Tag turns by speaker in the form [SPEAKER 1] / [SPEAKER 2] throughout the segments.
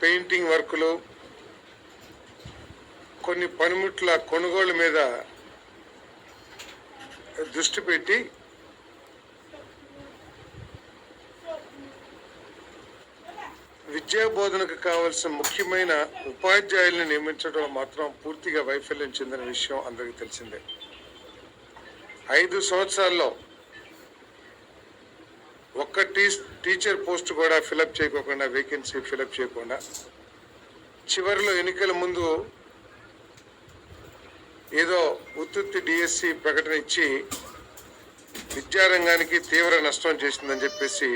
[SPEAKER 1] Painting వర్కులు కొన్ని పనిముట్ల కొనుగోలు మీద దృష్టి పెట్టి విద్యా బోధనకు కావలసిన ముఖ్యమైన ఉపాధ్యాయుల్ని నియమించడంలో మాత్రం పూర్తిగా వైఫల్యం చెందిన విషయం అందరికీ తెలిసిందే. ఐదు సంవత్సరాల్లో ఒక్క టీ టీచర్ పోస్ట్ కూడా ఫిలప్ చేయకోకుండా వేకెన్సీ ఫిలప్ చేయకుండా చివరిలో ఎన్నికల ముందు ఏదో ఉత్తుత్తి డిఎస్సి ప్రకటన ఇచ్చి విద్యారంగానికి తీవ్ర నష్టం చేసిందని చెప్పేసి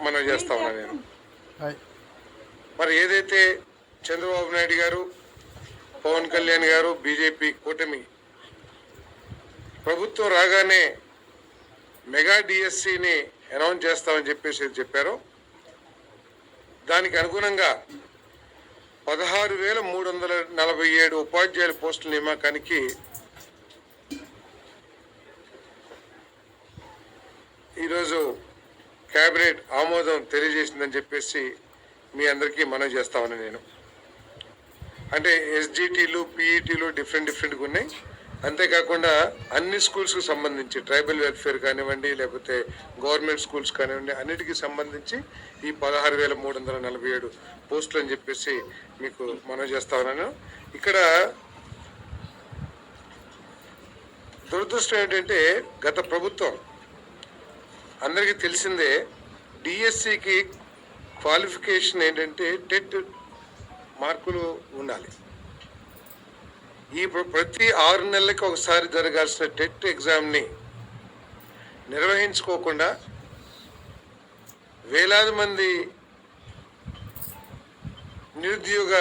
[SPEAKER 1] మనం చేస్తా ఉన్నా నేను. మరి ఏదైతే చంద్రబాబు నాయుడు గారు పవన్ కళ్యాణ్ గారు బీజేపీ కూటమి ప్రభుత్వం రాగానే మెగా డిఎస్సిని అనౌన్స్ చేస్తామని చెప్పేసి చెప్పారు. దానికి అనుగుణంగా పదహారు వేల మూడు వందల నలభై ఏడు ఉపాధ్యాయుల పోస్టుల నియామకానికి ఈరోజు కేబినెట్ ఆమోదం తెలియజేసిందని చెప్పేసి మీ అందరికీ మనవి చేస్తామని నేను. అంటే ఎస్జిటీలు పీఈటీలు డిఫరెంట్ డిఫరెంట్గా ఉన్నాయి. అంతేకాకుండా అన్ని స్కూల్స్కి సంబంధించి ట్రైబల్ వెల్ఫేర్ కానివ్వండి లేకపోతే గవర్నమెంట్ స్కూల్స్ కానివ్వండి అన్నిటికీ సంబంధించి ఈ పదహారు వేల మూడు వందల నలభై ఏడు పోస్టులు అని చెప్పేసి మీకు మనం చేస్తా ఉన్నాను. ఇక్కడ దురదృష్టం ఏంటంటే గత ప్రభుత్వం అందరికీ తెలిసిందే డిఎస్సికి క్వాలిఫికేషన్ ఏంటంటే టెట్ మార్కులు ఉండాలి. ఈ ప్రతి ఆరు నెలలకు ఒకసారి జరగాల్సిన టెట్ ఎగ్జామ్ని నిర్వహించుకోకుండా వేలాది మంది నిరుద్యోగ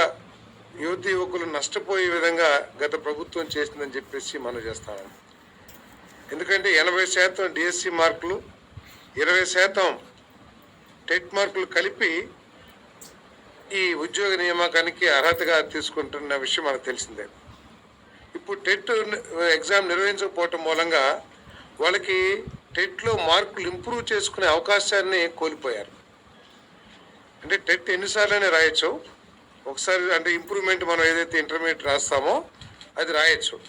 [SPEAKER 1] యువతి యువకులు నష్టపోయే విధంగా గత ప్రభుత్వం చేసిందని చెప్పేసి మనం చేస్తాము ఎందుకంటే ఎనభై శాతం డిఎస్సి మార్కులు ఇరవై శాతం టెట్ మార్కులు కలిపి ఈ ఉద్యోగ నియామకానికి అర్హతగా తీసుకుంటున్న విషయం మనకు తెలిసిందే. ఇప్పుడు టెట్ ఎగ్జామ్ నిర్వహించకపోవటం మూలంగా వాళ్ళకి టెట్లో మార్కులు ఇంప్రూవ్ చేసుకునే అవకాశాన్ని కోల్పోయారు. అంటే టెట్ ఎన్నిసార్లైనా రాయొచ్చు. ఒకసారి అంటే ఇంప్రూవ్మెంట్ మనం ఏదైతే ఇంటర్మీడియట్ రాస్తామో అది రాయొచ్చు.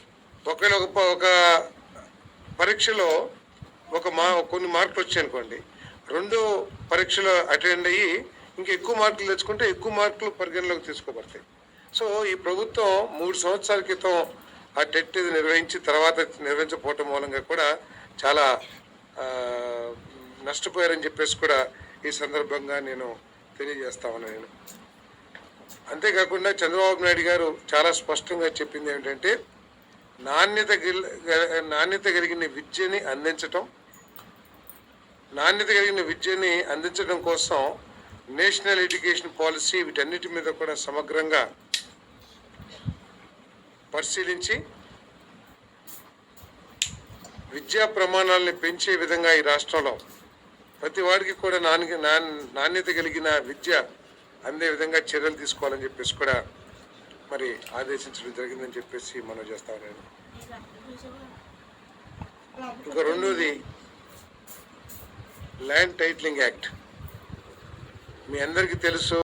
[SPEAKER 1] ఒకవేళ ఒక ఒక పరీక్షలో ఒక మా కొన్ని మార్కులు వచ్చాయి అనుకోండి. రెండో పరీక్షలో అటెండ్ అయ్యి ఇంకా ఎక్కువ మార్కులు తెచ్చుకుంటే ఎక్కువ మార్కులు పరిగణలోకి తీసుకోబడతాయి. సో ఈ ప్రభుత్వం మూడు సంవత్సరాల క్రితం ఆ టెట్ ఇది నిర్వహించి తర్వాత నిర్వహించకపోవటం మూలంగా కూడా చాలా నష్టపోయారని చెప్పేసి కూడా ఈ సందర్భంగా నేను తెలియజేస్తా ఉన్నాను నేను. అంతేకాకుండా చంద్రబాబు నాయుడు గారు చాలా స్పష్టంగా చెప్పింది ఏంటంటే నాణ్యత నాణ్యత కలిగిన విద్యని అందించటం నాణ్యత కలిగిన విద్యని అందించడం కోసం నేషనల్ ఎడ్యుకేషన్ పాలసీ వీటన్నిటి మీద కూడా సమగ్రంగా పరిశీలించి విద్యా ప్రమాణాలని పెంచే విధంగా ఈ రాష్ట్రంలో ప్రతి వాడికి కూడా నాణ్య నాణ్యత కలిగిన విద్య అందే విధంగా చర్యలు తీసుకోవాలని చెప్పేసి కూడా మరి ఆదేశించడం జరిగిందని చెప్పేసి మనం చేస్తా ఉన్నాను. ఇంకా రెండోది ల్యాండ్ టైటిలింగ్ యాక్ట్. మీ అందరికీ తెలుసు